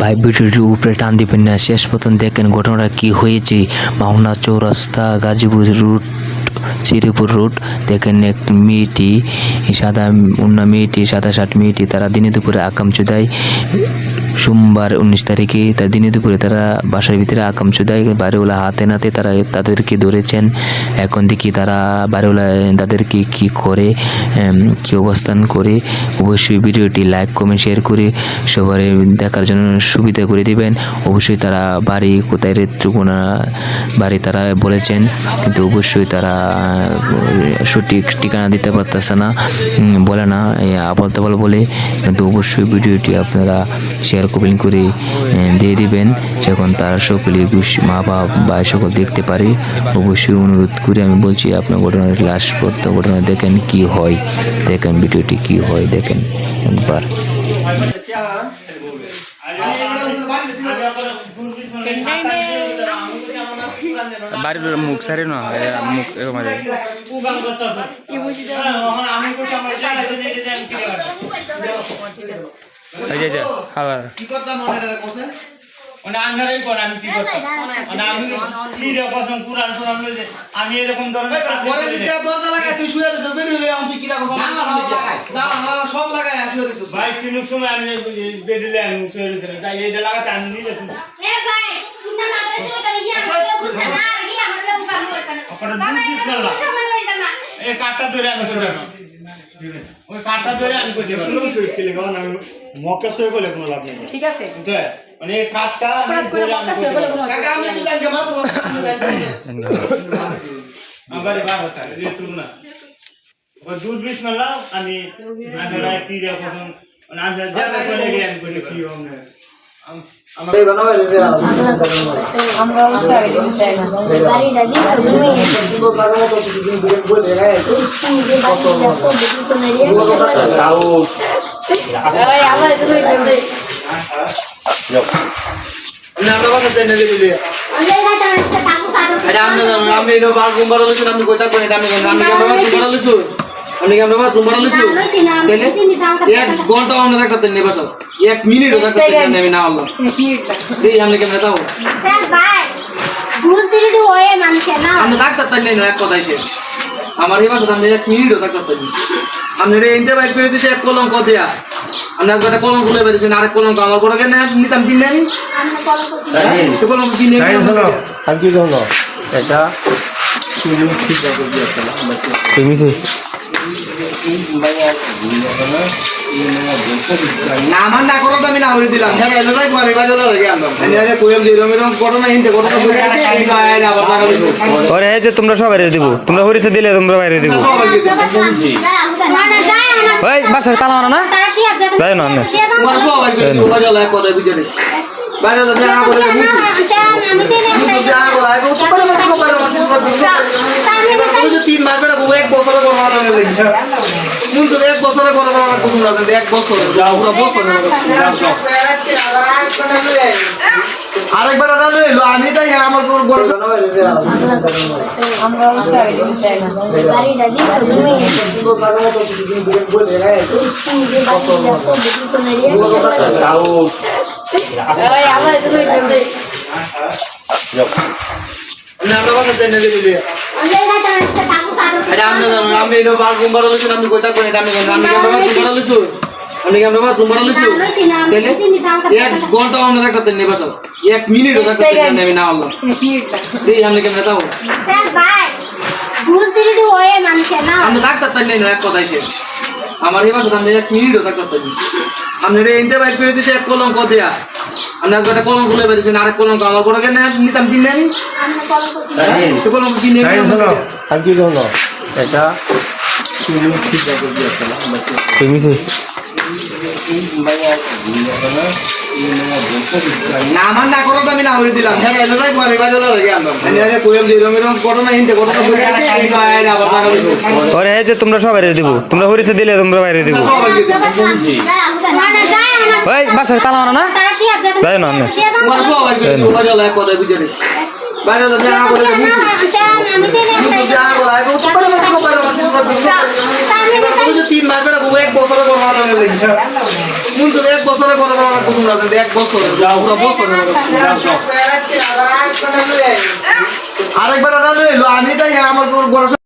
ভাই ভিডিওটির উপরে টান দিবেন না। শেষ পর্যন্ত দেখেন ঘটনাটা কি হয়েছে। Mawna Chowrasta, Gazipur route, Sreepur route. দেখেন এক মেয়েটি, সাদা, অন্য মেয়েটি, সাদা শার্ট মেয়েটি, তারা দিনে দুপুরে আকাম চুদায়। সোমবার উনিশ তারিখে তার দিনে দুপুরে তারা বাসার ভিতরে আকাম চুদায় বাড়িওয়ালা হাতে নাতে তারা তাদেরকে ধরেছেন। এখন দেখি তারা বাড়িওয়ালা তাদেরকে কি করে কি অবস্থান করে। অবশ্যই ভিডিওটি লাইক কমেন্ট শেয়ার করে সবার দেখার জন্য সুবিধা করে দিবেন। অবশ্যই তারা বাড়ি কোথায় রেত্রকোনা বাড়ি তারা বলেছেন, কিন্তু অবশ্যই তারা সঠিক ঠিকানা দিতে পারতেছে না। বলে না আবল বলে। কিন্তু অবশ্যই ভিডিওটি আপনারা শেয়ার কমেন্ট করে দিয়ে দিবেন। যখন তারা সকলে মা বাপ বা সকল দেখতে পারে অবশ্যই অনুরোধ করে আমি বলছি আপনার ঘটনার লাশ পড়তে ঘটনা দেখেন কি হয়। দেখেন ভিডিওটি কি হয় দেখেন একবার। বাড়ির মুখ সারি না মুখ এরকম আছে। এই যে মানে আমি কি করতাম মানে আমি কি রে কসম কুরআন কুরআন লইছে আমি এরকম ধরনের বেডে ভাই কিনুক সময় আমি বেডলে আমি শুয়ে রইছি তাই এইটা লাগাতে আমি নিজে। সময় হইছে না এই কাঠটা ধরে আমি করে দেব ওই কাঠটা ধরে আমি করে দেব ঠিক আছে। মানে অপরাধ করে মক্কা করে শুয়ে কোনো কাকা আমি আমার হতা রে না দুধ রে মানে যা করে করে আমার আমরা দিতে চাই তুমি তো নাই এই আমরা এটা লই বলতে না। আমরা দেন না জানো এক মিনিট নেই না আল্লাহ আমি কেন যাও তার ভাই ওয়ে মানুষে না আমরা থাকতে নেই, এক কথাই সে। আমার এই মাসে আমি এক মিনিট থাকতে নেই আমি এনতে ইনতে বাইর করে দিছি এক কলঙ্ক দিয়া। আপনি একটা কলঙ্ক খুলে আর আরেক কলঙ্ক আমার বড় কেন? নিতাম কিনে আমি করছি তো কলঙ্ক কিনে আর কি হলো এটা তুমি ঠিক আছে তুমি সে না আমার না করো তো আমি না দিলাম হ্যাঁ এলো যাই আমি বাইরে এরকম ঘটনা হিনতে টাকা লইছো ওরে এই যে তোমরা তোমরা হরিছে দিলে তোমরা বাইরে দিব। না না না ওই বাসায় তালা মারো না? তাই না, না। বাইরে বাইরে করে করে বাইরে বাইরে করব না লাগে কোন তো এক বছরে করব না কোন রাতে এক বছর যাও পুরো বছর আরেকবার দাদা লইলো আমি তাই আমার বড় বড় আমরা অবশ্যই আগে দিতে এটা আমরা জানো আমি বাড়া লইছি আমি কইতা কই আমি আমি কেন বাড়া লইছি আমি কেন বাড়া লইছি এক ঘণ্টা আমরা থাকতে নেই বাসা এক মিনিট থাকতে নেই না আল্লাহ এই আমি কেন ওয়ে না। থাকতে এক আমার এই বাসা আমি এক মিনিট থাকতে নেই আমি রে ইনতে বাইর করে দিছি এক কলঙ্ক দিয়া। আমরা একটা কলঙ্ক খুলে বেরিয়েছি আরেক কলঙ্ক। আমার বড় কেন নিতাম কিনে আমি আমরা কল করছি তো কলঙ্ক কিনে তাই কি শোনো এটা বাইরে ওরে যে তোমরা সবাই দিব। তোমরা হরিছে দিলে তোমরা বাইরে দিব। না না ওই বাসায় তালা মারো না? তাই না, বাইরে হলো এক কথা বুঝে বাইরে হলো দেখা করে আমি তো দেখা করে আগে তো বাইরে হলো এবার বলেছে তিন মাস বেটা ঘুমো এক বছরে করব না আমি দেখি বছরে করব না তোমরা যদি এক বছরে যাও। পুরো বছরে আরেকবার আমি তাই আমার বড়